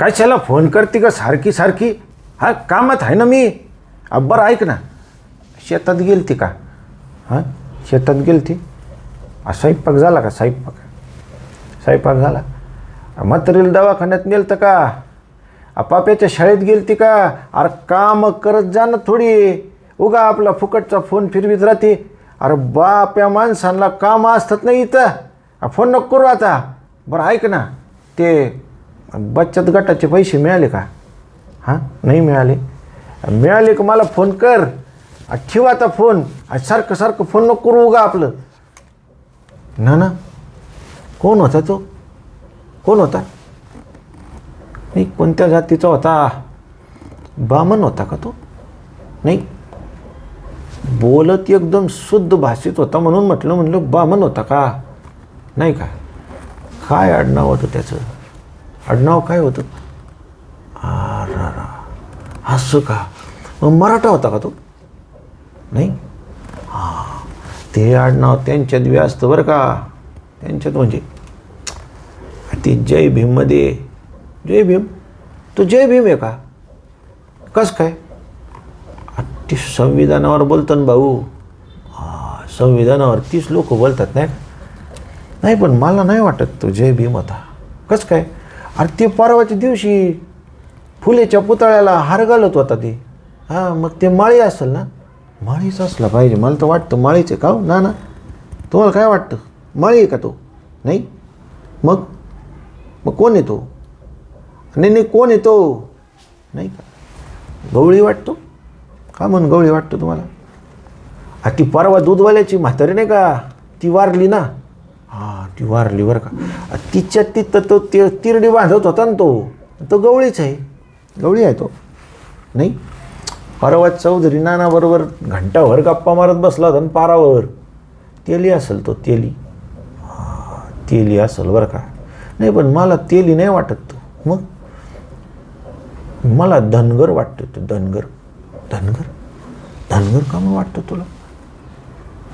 कशाला फोन करते का सारखी सारखी? हा कामात आहे ना मी. बरं ऐक ना. शेतात गेलती का? हां शेतात गेलती. ती स्वयंपाक झाला का? स्वयंपाक. स्वयंपाक झाला. म्हातारीला दवाखान्यात नेलतं का? आ, पाप्याच्या शाळेत गेलती का? अरे काम करत जा ना थोडी. उगा आपला फुकटचा फोन फिरवीत राहते. अरे बाप या माणसांना काम असतात नाही इथं. फोन नको करू आता. बरं ऐक ना. ते बचत गटाचे पैसे मिळाले का? हां? नाही मिळाले. मिळाले का मला फोन कर. ठेवा ठेव आता फोन. सारखं सारखं फोन नको करू उगा आपलं. ना ना. कोण होता तो? कोण होता? नाही कोणत्या जातीचा होता? बामन होता का तो? नाही. बोलत एकदम शुद्ध भाषेत होता म्हणून म्हटलं म्हणलं बामन होता का? नाही का? काय आडनाव होतं त्याचं? आडनाव काय होतं? आरा असं का? मग मराठा होता का तो? नाही? हां ते आडनाव त्यांच्यात व्यस्त बरं का. त्यांच्यात म्हणजे. ते जय भीममध्ये जय भीम? तो जय भीम आहे का? कस काय? आ, ते संविधानावर बोलतो ना भाऊ संविधानावर तीस लोक बोलतात नाही का? नाही पण मला नाही वाटत तो जय भीम होता. कस काय? अरे ते परवाच्या दिवशी फुलेच्या पुतळ्याला हार घालत होता ते. हां मग ते माळी असेल ना? माळीच असला पाहिजे. मला तर वाटतं माळीचे का हो? ना ना. तुम्हाला काय वाटतं? माळी आहे का तो? नाही? मग? मग कोण येतो नाही नाही कोण येतो नाही का? गवळी वाटतो? का म्हणून गवळी वाटतो तुम्हाला? ती परवा दूधवाल्याची म्हातारी नाही का? ती वारली ना? ती वारली बरं का. तिच्या तिथं तो ते तिरडी बांधत होता ना तो. तो गवळीच आहे. गवळी आहे तो. नाही? परवा चौधरी नानाबरोबर घंटाभर गप्पा मारत बसला होता ना पारावर. तेली असेल तो तेली. तेली असेल बरं का. नाही पण मला तेली नाही वाटत तो. मग? मला धनगर वाटतो तो धनगर. धनगर? धनगर का म्हणून वाटतं तुला?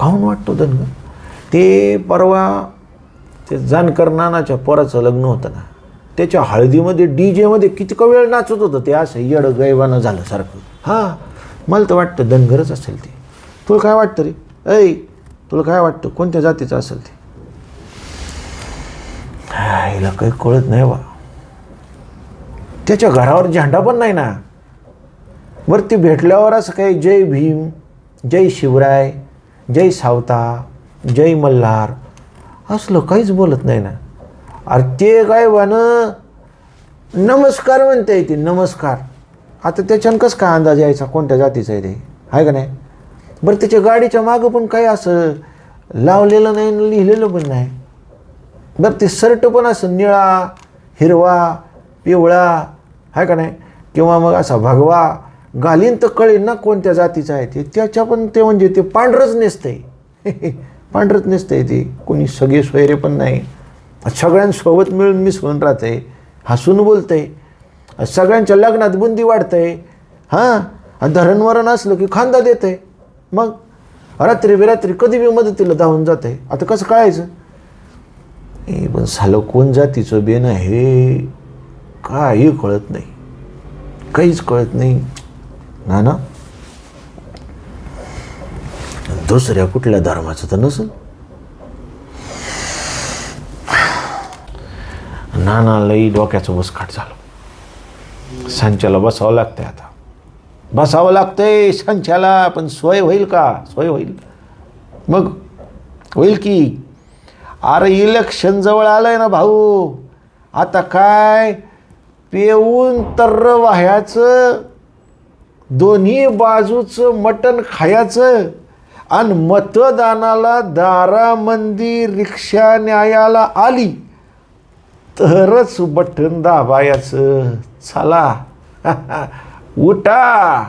काहून वाटतो धनगर? ते परवा ते जानकर नानाच्या पोराचं लग्न होतं ना त्याच्या हळदीमध्ये डी जेमध्ये किती वेळ नाचत होतं ते असं येडं गैवानं झालं सारखं. हां मला तर वाटतं धनगरच असेल ते. तुला काय वाटतं रे? ऐ तुला काय वाटतं? कोणत्या जातीचं असेल ते? हिला काही कळत नाही बा. त्याच्या घरावर झेंडा पण नाही ना. वरती भेटल्यावर असं काही जय भीम जय शिवराय जय सावता जय मल्हार असलं काहीच बोलत नाही ना. अरे ते काय वानं नमस्कार म्हणता येते नमस्कार. आता त्याच्यानं कसं काय अंदाज यायचा कोणत्या जातीचा आहे ते? आहे का नाही? बरं त्याच्या गाडीच्या मागं पण काही असं लावलेलं नाही लिहिलेलं पण नाही. बरं ते शर्ट पण असं निळा हिरवा पिवळा आहे का नाही? किंवा मग असा भगवा घालीन तर कळेल ना कोणत्या जातीचा आहे ते. त्याच्या पण ते म्हणजे ते पांढरंच नेसतंय. पांढरत नसतंय ते. कोणी सगळे सोयरे पण नाही. सगळ्यांसोबत मिळून मिसळून राहते. हसून बोलते. सगळ्यांच्या लग्नात बुंदी वाढते. हां? आणि धरणवरण असलं की खांदा देते. मग? रात्री बिरात्री कधी बी मदतीला धावून जाते. आता कसं कळायचं? ए पण सालं कोण जातीचं बेन हे काही कळत नाही. काहीच कळत नाही. ना ना दुसऱ्या कुठल्या धर्माचं तर नसेल नाना लई डोक्याचं बसखाट झालं. संचाला बसावं लागतंय आता. बसावं लागतंय संचाला पण सोय होईल का? सोय होईल. मग होईल की? अरे इलेक्शन जवळ आलंय ना भाऊ. आता काय? पेऊन तर वाह्याचं दोन्ही बाजूचं मटण खायचं आणि मतदानाला दारामंदी रिक्षा न्यायाला आली तरच बटन दाबायचं. चला. उठा.